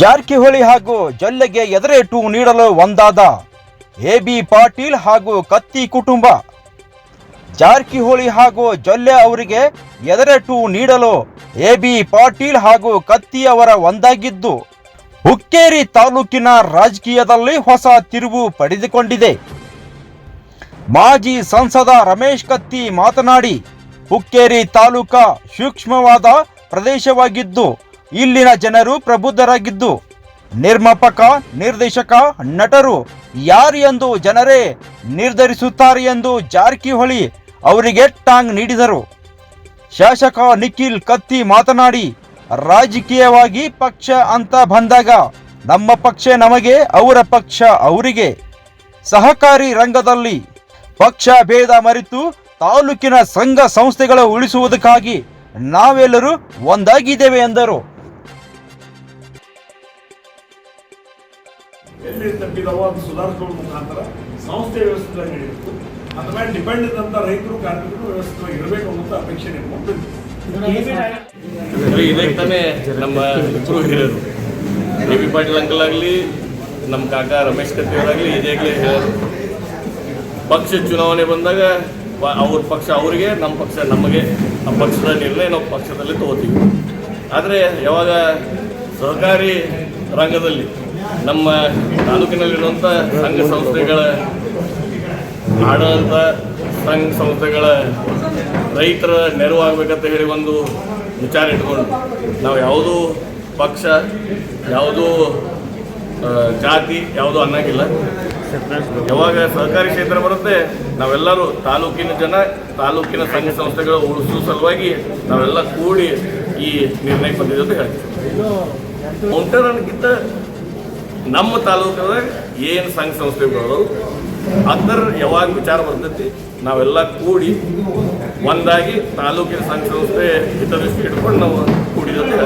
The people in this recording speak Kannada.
ಜಾರಕಿಹೊಳಿ ಹಾಗೂ ಜೊಲ್ಲೆಗೆ ಎದುರೇಟು ನೀಡಲು ಒಂದಾದ ಎ ಬಿ ಪಾಟೀಲ್ ಹಾಗೂ ಕತ್ತಿ ಕುಟುಂಬ. ಜಾರಕಿಹೊಳಿ ಹಾಗೂ ಜೊಲ್ಲೆ ಅವರಿಗೆ ಎದುರೇಟು ನೀಡಲು ಎ ಬಿ ಪಾಟೀಲ್ ಹಾಗೂ ಕತ್ತಿ ಅವರ ಒಂದಾಗಿದ್ದು, ಹುಕ್ಕೇರಿ ತಾಲೂಕಿನ ರಾಜಕೀಯದಲ್ಲಿ ಹೊಸ ತಿರುವು ಪಡೆದುಕೊಂಡಿದೆ. ಮಾಜಿ ಸಂಸದ ರಮೇಶ್ ಕತ್ತಿ ಮಾತನಾಡಿ, ಹುಕ್ಕೇರಿ ತಾಲೂಕಾ ಸೂಕ್ಷ್ಮವಾದ ಪ್ರದೇಶವಾಗಿದ್ದು ಇಲ್ಲಿನ ಜನರು ಪ್ರಬುದ್ಧರಾಗಿದ್ದು, ನಿರ್ಮಾಪಕ, ನಿರ್ದೇಶಕ, ನಟರು ಯಾರು ಎಂದು ಜನರೇ ನಿರ್ಧರಿಸುತ್ತಾರೆ ಎಂದು ಜಾರಕಿಹೊಳಿ ಅವರಿಗೆ ಟಾಂಗ್ ನೀಡಿದರು. ಶಾಸಕ ನಿಖಿಲ್ ಕತ್ತಿ ಮಾತನಾಡಿ, ರಾಜಕೀಯವಾಗಿ ಪಕ್ಷ ಅಂತ ಬಂದಾಗ ನಮ್ಮ ಪಕ್ಷ ನಮಗೆ, ಅವರ ಪಕ್ಷ ಅವರಿಗೆ. ಸಹಕಾರಿ ರಂಗದಲ್ಲಿ ಪಕ್ಷ ಭೇದ ಮರೆತು ತಾಲೂಕಿನ ಸಂಘ ಸಂಸ್ಥೆಗಳ ಉಳಿಸುವುದಕ್ಕಾಗಿ ನಾವೆಲ್ಲರೂ ಒಂದಾಗಿದ್ದೇವೆ ಎಂದರು. ಎಲ್ಲಿ ತಪ್ಪಿದವೋ ಅದು ಸುಧಾರಿಸ್ಕೊಳ್ಳೋ ಮುಖಾಂತರ ಸಂಸ್ಥೆ ವ್ಯವಸ್ಥಿತವಾಗಿ ನಡೆಯಬೇಕು ಅದ್ರ ಮೇಲೆ ಡಿಪೆಂಡ್ ಇದ್ದಂಥ ರೈತರು, ಕಾರ್ಮಿಕರು ವ್ಯವಸ್ಥಿತವಾಗಿ ಇರಬೇಕು ಅನ್ನೋದು ಅಪೇಕ್ಷೆ ಇಟ್ಕೊಂಡು ಅಂದ್ರೆ ಇದೇ ತಾನೇ ನಮ್ಮ ಇಬ್ಬರು ಡಿ ಬಿ ಪಾಟೀಲ್ ಅಂಕಲ್ ಆಗಲಿ, ನಮ್ಮ ಕಾಕ ರಮೇಶ್ ಕಟ್ಟಿ ಅವರಾಗಲಿ ಇದಾಗಲಿ ಹೇಳೋರು ಪಕ್ಷ ಚುನಾವಣೆ ಬಂದಾಗ ಅವ್ರ ಪಕ್ಷ ಅವರಿಗೆ, ನಮ್ಮ ಪಕ್ಷ ನಮಗೆ, ಆ ಪಕ್ಷದ ನಿರ್ಣಯ ನಾವು ಪಕ್ಷದಲ್ಲಿ ತಗೋತೀವಿ. ಆದರೆ ಯಾವಾಗ ಸಹಕಾರಿ ರಂಗದಲ್ಲಿ ನಮ್ಮ ತಾಲೂಕಿನಲ್ಲಿರುವಂಥ ಸಂಘ ಸಂಸ್ಥೆಗಳ ಆಡಳಿತ ಸಂಘ ಸಂಸ್ಥೆಗಳ ರೈತರ ನೆರವು ಆಗಬೇಕಂತ ಹೇಳಿ ಒಂದು ವಿಚಾರ ಇಟ್ಕೊಂಡು ನಾವು ಯಾವುದೂ ಪಕ್ಷ ಯಾವುದೂ ಜಾತಿ ಯಾವುದೂ ಅನ್ನಂಗಿಲ್ಲ. ಯಾವಾಗ ಸಹಕಾರಿ ಕ್ಷೇತ್ರ ಬರುತ್ತೆ ನಾವೆಲ್ಲರೂ ತಾಲೂಕಿನ ಜನ ತಾಲೂಕಿನ ಸಂಘ ಸಂಸ್ಥೆಗಳ ಉಳಿಸುವ ಸಲುವಾಗಿ ನಾವೆಲ್ಲ ಕೂಡಿ ಈ ನಿರ್ಣಯಕ್ಕೆ ಬಂದಿದೆ ಅಂತ ಹೇಳ್ತೀವಿ. ಮೌಂಟೇನಕ್ಕಿಂತ ನಮ್ಮ ತಾಲೂಕದಾಗ ಏನು ಸಂಘ ಸಂಸ್ಥೆಗಳು ಅದರ ಯಾವಾಗ ವಿಚಾರ ಬರ್ತೈತಿ, ನಾವೆಲ್ಲ ಕೂಡಿ ಒಂದಾಗಿ ತಾಲೂಕಿನ ಸಂಘ ಸಂಸ್ಥೆ ಹಿತದೃಷ್ಟಿ ಇಟ್ಕೊಂಡು ನಾವು ಕೂಡಿದಂತೆ